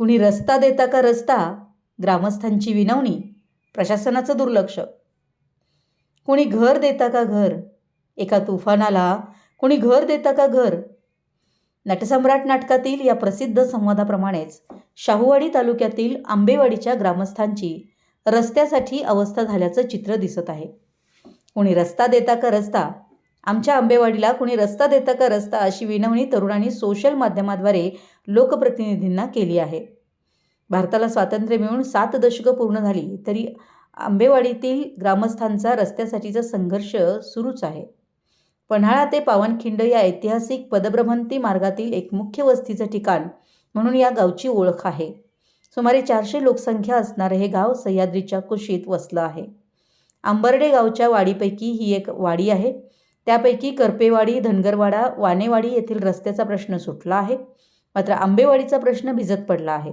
कुणी रस्ता देता का रस्ता ग्रामस्थांची विनवणी प्रशासनाचं दुर्लक्ष. कुणी घर देता का घर एका तुफानाला कुणी घर देता का घर? नटसम्राट नाटकातील या प्रसिद्ध संवादाप्रमाणेच शाहूवाडी तालुक्यातील आंबेवाडीच्या ग्रामस्थांची रस्त्यासाठी अवस्था झाल्याचं चित्र दिसत आहे. कुणी रस्ता देता का रस्ता आमच्या आंबेवाडीला कुणी रस्ता देता का रस्ता अशी विनवणी तरुणांनी सोशल माध्यमाद्वारे लोकप्रतिनिधींना केली आहे. भारताला स्वातंत्र्य मिळून सात दशकं पूर्ण झाली तरी आंबेवाडीतील ग्रामस्थांचा रस्त्यासाठीचा संघर्ष सुरूच आहे. पन्हाळा ते पावनखिंड या ऐतिहासिक पदभ्रमंती मार्गातील एक मुख्य वस्तीचं ठिकाण म्हणून या गावची ओळख आहे. सुमारे चारशे लोकसंख्या असणारं हे गाव सह्याद्रीच्या कुशीत वसलं आहे. आंबर्डे गावच्या वाडीपैकी ही एक वाडी आहे. त्यापैकी करपेवाडी धनगरवाडा वानेवाडी येथील रस्त्याचा प्रश्न सुटला आहे. मात्र आंबेवाडीचा प्रश्न भिजत पडला आहे.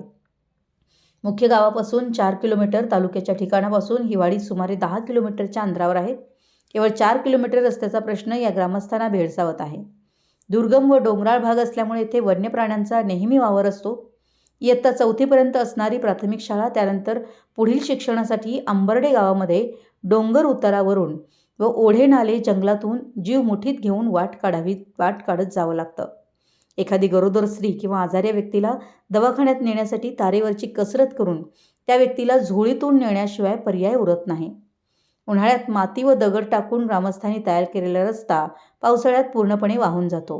मुख्य गावापासून चार किलोमीटर तालुक्याच्या ठिकाणापासून ही वाडी सुमारे दहा किलोमीटरच्या अंतरावर आहे. केवळ चार किलोमीटर रस्त्याचा प्रश्न या ग्रामस्थांना भेडसावत आहे. दुर्गम व डोंगराळ भाग असल्यामुळे येथे वन्य प्राण्यांचा नेहमी वावर असतो. इयत्ता चौथीपर्यंत असणारी प्राथमिक शाळा त्यानंतर पुढील शिक्षणासाठी अंबर्डे गावामध्ये डोंगर उतारावरून व ओढे नाले जंगलातून जीव मुठीत घेऊन वाट काढावी वाट काढत जावं लागतं. एखादी गरोदर स्त्री किंवा आजाऱ्या व्यक्तीला दवाखान्यात नेण्यासाठी तारेवरची कसरत करून त्या व्यक्तीला झोळीतून नेण्याशिवाय पर्याय उरत नाही. उन्हाळ्यात माती व दगड टाकून ग्रामस्थांनी तयार केलेला रस्ता पावसाळ्यात पूर्णपणे वाहून जातो.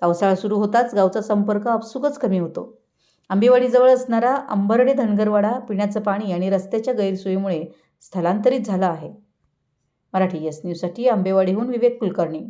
पावसाळा सुरू होताच गावचा संपर्क आपसुकच कमी होतो. आंबेवाडीजवळ असणारा अंबर्डे धनगरवाडा पिण्याचं पाणी आणि रस्त्याच्या गैरसोयीमुळे स्थलांतरित झाला आहे. मराठी येस न्यूजसाठी आंबेवाडीहून विवेक कुलकर्णी.